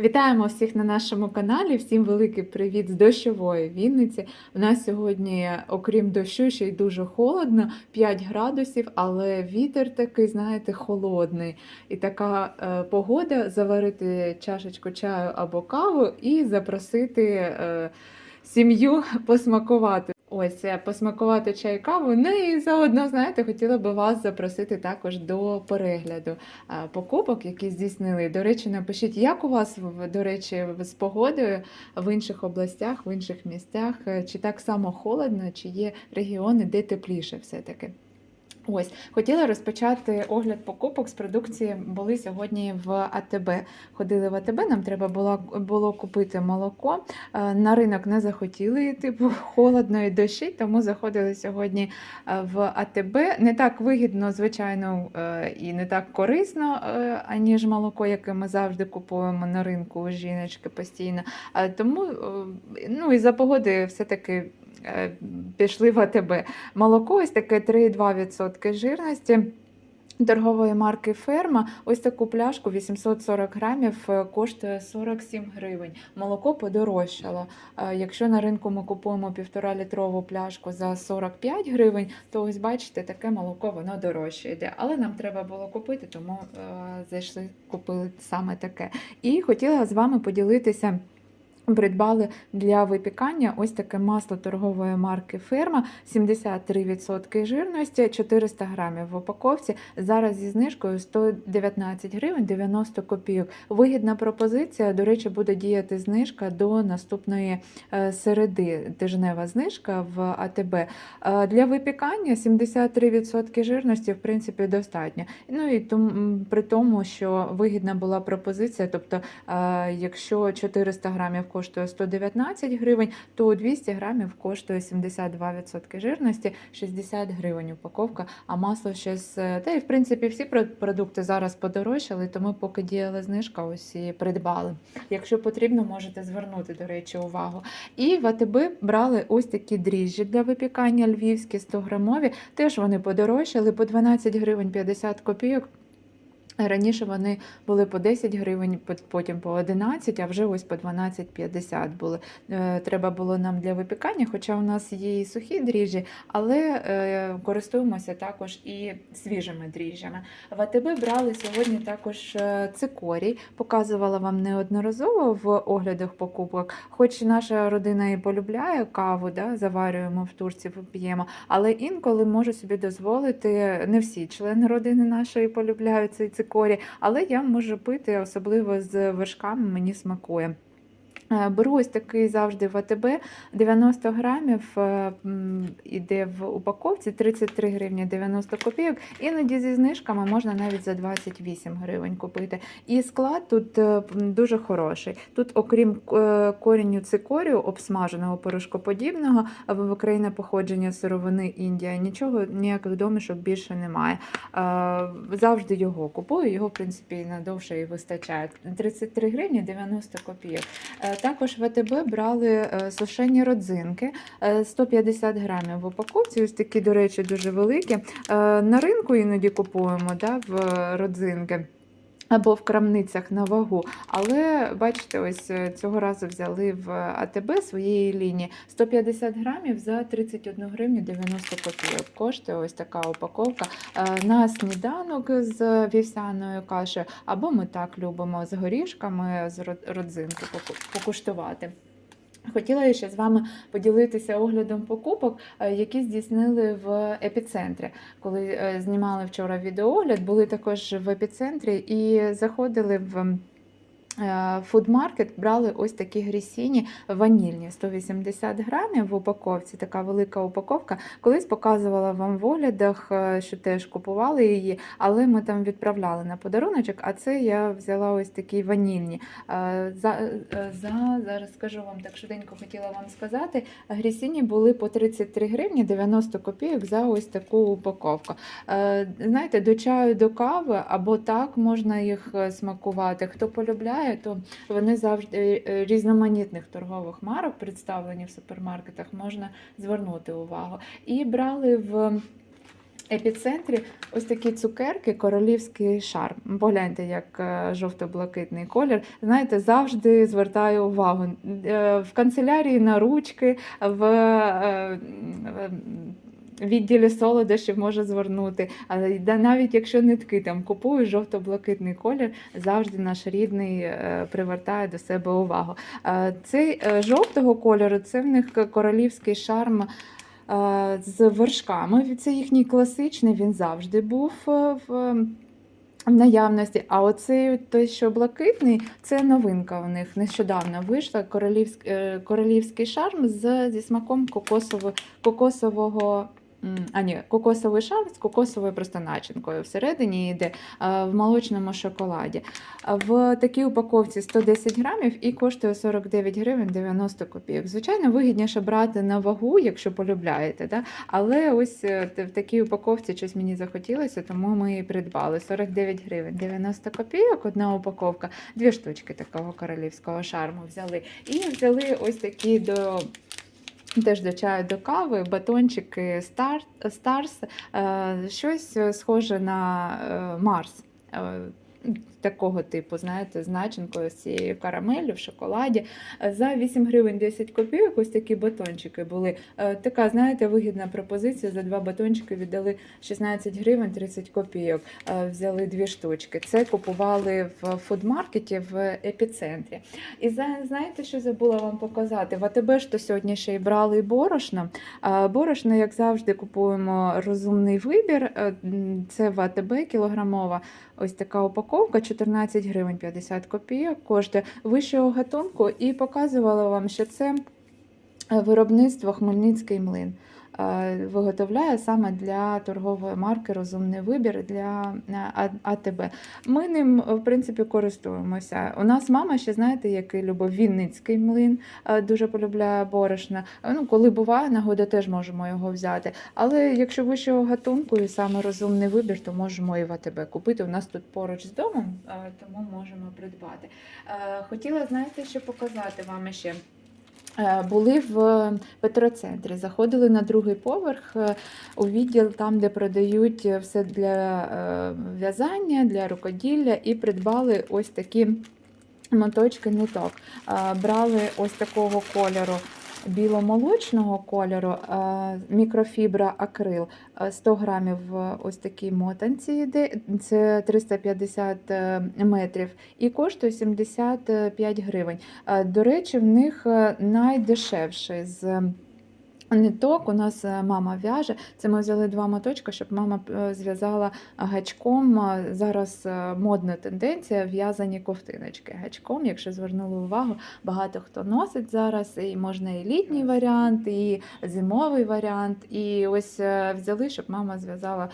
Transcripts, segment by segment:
Вітаємо всіх на нашому каналі. Всім великий привіт з дощової Вінниці. У нас сьогодні, окрім дощу, ще й дуже холодно, 5 градусів, але вітер такий, знаєте, холодний. І така е, погода заварити чашечку чаю або каву і запросити е, сім'ю посмакувати. Ось е, посмакувати чай каву. Ну і заодно, знаєте, хотіла би вас запросити також до перегляду е, покупок, які здійснили. До речі, напишіть, як у вас до речі з погодою в інших областях, в інших місцях, Е, чи так само холодно, чи є регіони, де тепліше все-таки. Ось хотіла розпочати огляд покупок з продукції. Були сьогодні в АТБ. Ходили в АТБ. Нам треба було, було купити молоко. Е, На ринок не захотіли типу холодно і дощі, тому заходили сьогодні е, в АТБ. Не так вигідно, звичайно, е, і не так корисно, аніж молоко, яке ми завжди купуємо на ринку у жіночки постійно. Тому ну і за погоди все-таки пішли в АТБ. Молоко ось таке 3,2% жирності. Торгової марки Ферма ось таку пляшку 840 грамів е, коштує 47 гривень. Молоко подорожчало. Е, Якщо на ринку ми купуємо півтора літрову пляшку за 45 гривень, то ось бачите, таке молоко воно дорожче йде. Але нам треба було купити, тому е, зайшли, купили саме таке. І хотіла з вами поділитися. Придбали для випікання ось таке масло торгової марки Ферма 73% жирності, 400 грамів в упаковці. Зараз зі знижкою 119 гривень 90 копійок. Вигідна пропозиція. До речі, буде діяти знижка до наступної е, середи. Тижнева знижка в АТБ. Е, Для випікання 73% жирності, в принципі, достатньо. Ну і тому, при тому, що вигідна була пропозиція, тобто, е, якщо 400 грамів коштує 119 гривень, то 200 грамів коштує 72% жирності, 60 гривень упаковка, а масло щось, е, та і в принципі всі про- продукти зараз подорожчали, тому поки діяла знижка, ось і придбали. Якщо потрібно, можете звернути, до речі, увагу. І в АТБ брали ось такі дріжджі для випікання львівські 100 грамові. Теж вони подорожчали по 12 гривень 50 копійок. Раніше вони були по 10 гривень, потім по 11, а вже ось по 12,50 були. Е, Треба було нам для випікання, хоча у нас є і сухі дріжджі, але е, користуємося також і свіжими дріжджами. В АТБ брали сьогодні також е, цикорій, показувала вам неодноразово в оглядах покупок. Хоч наша родина і полюбляє каву, да, заварюємо в турці, п'ємо, але інколи можу собі дозволити, не всі члени родини нашої полюбляють цей цикорій, але я можу пити, особливо з вершками, мені смакує. Е, Беру ось такий завжди в АТБ 90 грамів е, іде в упаковці 33 гривні 90 копійок. Іноді зі знижками можна навіть за 28 гривень купити. І склад тут е, дуже хороший. Тут, окрім корінню цикорію, обсмаженого порошкоподібного, в країна походження сировини Індія, нічого, ніяких домішок більше немає. Завжди його купую, його, в принципі, надовше і вистачає. 33 гривні 90 копійок. Е, Також ВТБ брали е, сушені родзинки е, 150 грамів в упаковці. Ось такі, до речі, дуже великі. Е, На ринку іноді купуємо да, в родзинки. Або в крамницях на вагу. Але бачите, ось е, цього разу взяли в АТБ своєї лінії 150 грамів за 31 гривню 90 копійок. Коштує ось така упаковка е, на сніданок з вівсяною кашею, або ми так любимо з горішками, з род- родзинки покуштувати. Хотіла я ще з вами поділитися оглядом покупок, е, які здійснили в епіцентрі. Коли е, знімали вчора відеоогляд, були також в епіцентрі і заходили в. Фудмаркет брали ось такі грісіні ванільні 180 грамів в упаковці, така велика упаковка. Колись показувала вам в оглядах, е, що теж купували її, але ми там відправляли на подаруночок. А це я взяла ось такі ванільні. Е, За, е, за зараз скажу вам так швиденько хотіла вам сказати. Грісіні були по 33 гривні 90 копійок за ось таку упаковку. Знаєте, до чаю, до кави або так можна їх смакувати. Хто полюбляє, то вони завжди е, різноманітних торгових марок представлені в супермаркетах, можна звернути увагу. І брали в епіцентрі ось такі цукерки, королівський шарм. Погляньте, як е, жовто-блакитний колір. Знаєте, завжди звертаю увагу. Е, В канцелярії на ручки, в е, е, відділі солодощів може звернути. Але навіть якщо нитки там купую жовто-блакитний колір, завжди наш рідний е, привертає до себе увагу. Е, Цей е, жовтого кольору це в них королівський шарм. З вершками. Це їхній класичний, він завжди був в наявності. А оцей той, що блакитний, це новинка у них. Нещодавно вийшла королівськ, е, королівський шарм з, зі смаком кокосово, кокосового. А ні, кокосовий шарм з кокосовою просто начинкою всередині йде е, в молочному шоколаді. В такій упаковці 110 грамів і коштує 49 гривень 90 копійок. Звичайно, вигідніше брати на вагу, якщо полюбляєте. Да? Але ось е, в такій упаковці щось мені захотілося, тому ми і придбали 49 гривень 90 копійок. Одна упаковка, дві штучки такого королівського шарму взяли. І взяли ось такі до. Теж до чаю, до кави, батончики Стар, Stars, е, щось е, схоже на е, Марс. Е, Такого типу, знаєте, з з цією карамеллю в шоколаді. Е, За 8 гривень 10 копійок ось такі батончики були. Е, Така, знаєте, вигідна пропозиція. За два батончики віддали 16 гривень 30 копійок. Е, Взяли дві штучки. Це купували в фудмаркеті в епіцентрі. І знаєте, що забула вам показати? В АТБ ж то сьогодні ще й брали борошно. Борошно, як завжди, купуємо розумний вибір. Е, Це в АТБ кілограмова. Ось така упаковка 14 гривень 50 копійок коштує вищого гатунку. І показувала вам, що це е, виробництво Хмельницький млин. Е, Виготовляє саме для торгової марки Розумний вибір для е, АТБ. Ми ним, в принципі, користуємося. У нас мама ще, знаєте, який любив Вінницький млин, е, дуже полюбляє борошна. Е, Ну, коли буває нагода, теж можемо його взяти. Але якщо вищого гатунку і саме розумний вибір, то можемо і в АТБ купити. У нас тут поруч з домом, е, тому можемо придбати. Е, Хотіла, знаєте, що показати вам ще. Е, Були в Петроцентрі, заходили на другий поверх е, у відділ, там, де продають все для е, в'язання, для рукоділля, і придбали ось такі моточки ниток. Е, Брали ось такого кольору. Біломолочного кольору е, мікрофібра акрил. Е, 100 грамів в ось такій мотанці йде, це 350 е, метрів. І коштує 75 гривень. Е, До речі, в них е, найдешевший з ниток. У нас е, мама в'яже. Це ми взяли два моточки, щоб мама е, зв'язала гачком. Е, Зараз модна тенденція в'язані ковтиночки гачком. Якщо звернули увагу, багато хто носить зараз. І можна і літній варіант, і зимовий варіант. І ось взяли, щоб мама зв'язала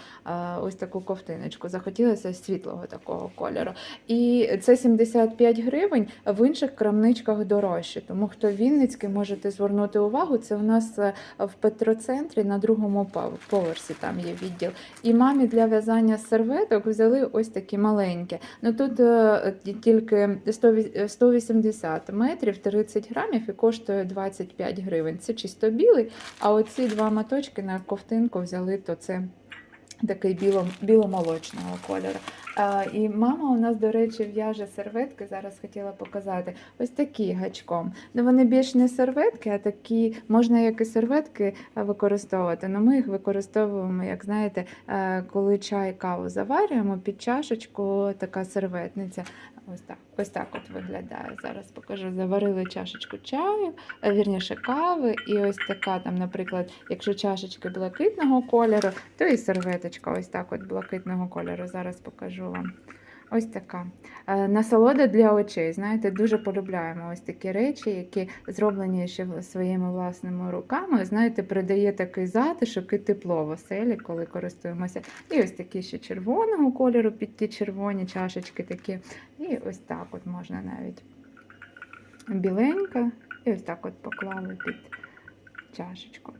ось таку ковтиночку. Захотілося світлого такого кольору. І це 75 гривень, в інших крамничках дорожче. Тому хто Вінницький, можете звернути увагу. Це у нас в Петроцентрі на другому поверсі там є відділ. І мамі для в'язання серветок взяли ось такі маленькі. Ну тут е, тільки 180 метрів, 30 грамів і коштує 25 гривень. Це чисто білий, а оці два моточки на ковтинку взяли, то це такий біло, біломолочного кольору. І мама у нас, до речі, в'яже серветки. Зараз хотіла показати. Ось такі гачком. Ну вони більш не серветки, а такі можна як і серветки використовувати. але ми їх використовуємо, як знаєте, коли чай каву заварюємо під чашечку, така серветниця. Ось так, ось так от виглядає. Зараз покажу. Заварили чашечку чаю, вірніше кави, і ось така там, наприклад, якщо чашечки блакитного кольору, то і серветочка ось так от блакитного кольору. Зараз покажу вам. Ось така. Е, Насолода для очей. Знаєте, дуже полюбляємо ось такі речі, які зроблені ще своїми власними руками. Знаєте, придає такий затишок і тепло в оселі, коли користуємося. І ось такі ще червоного кольору під ті червоні чашечки такі. І ось так от можна навіть біленька. І ось так от поклали під чашечку.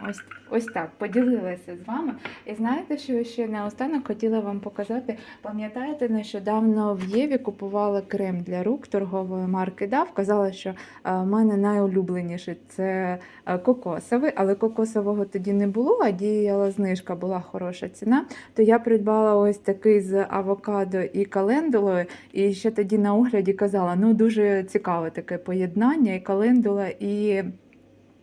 Ось, ось так поділилася з вами. І знаєте, що ще наостанок хотіла вам показати. Пам'ятаєте, нещодавно в Єві купувала крем для рук торгової марки DAV. Казала, що е, в мене найулюбленіший це е, кокосовий, але кокосового тоді не було, а діяла знижка, була хороша ціна. То я придбала ось такий з авокадо і календулою. І ще тоді на огляді казала: ну дуже цікаве таке поєднання, і календула, і.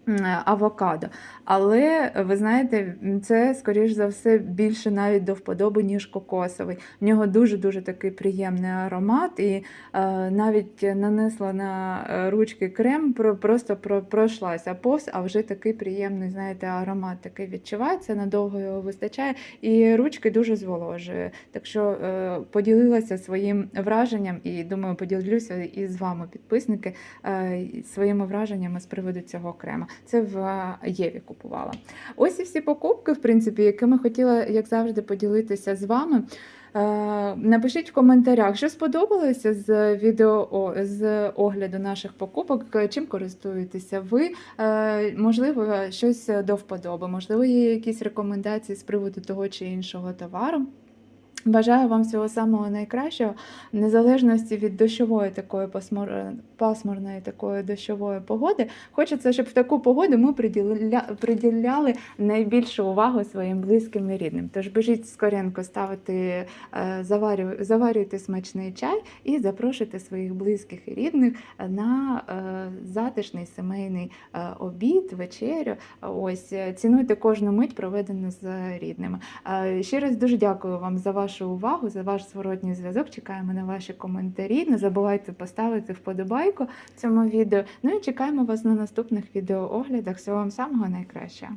М, Авокадо. Але ви знаєте, це, скоріш за все, більше навіть до вподоби, ніж кокосовий. В нього дуже-дуже такий приємний аромат, і е, навіть нанесла на е, ручки крем, просто пройшлася повз, а вже такий приємний, знаєте, аромат такий відчувається, надовго його вистачає, і ручки дуже зволожує. Так що е, поділилася своїм враженням і думаю, поділюся і з вами, підписники, е, своїми враженнями з приводу цього крема. Це в Єві купувала. Ось і всі покупки, в принципі, якими хотіла, як завжди, поділитися з вами. Е, Напишіть в коментарях, що сподобалося з відео з огляду наших покупок, е, чим користуєтеся ви. Е, Можливо, щось до вподоби, можливо, є якісь рекомендації з приводу того чи іншого товару. Бажаю вам всього самого найкращого, незалежності від дощової такої пасмур- пасмурної такої дощової погоди. Хочеться, щоб в таку погоду ми приділя... приділяли найбільшу увагу своїм близьким і рідним. Тож біжіть скоренько ставити, е, заварю... заварюйте смачний чай і запрошуйте своїх близьких і рідних на е, затишний сімейний е, обід, вечерю. Ось е, цінуйте кожну мить, проведену з рідними. Е, Ще раз дуже дякую вам за вашу увагу, за ваш зворотній зв'язок. Чекаємо на ваші коментарі. Не забувайте поставити вподобайку цьому відео. Ну і чекаємо вас на наступних відеооглядах. Всього вам самого найкращого.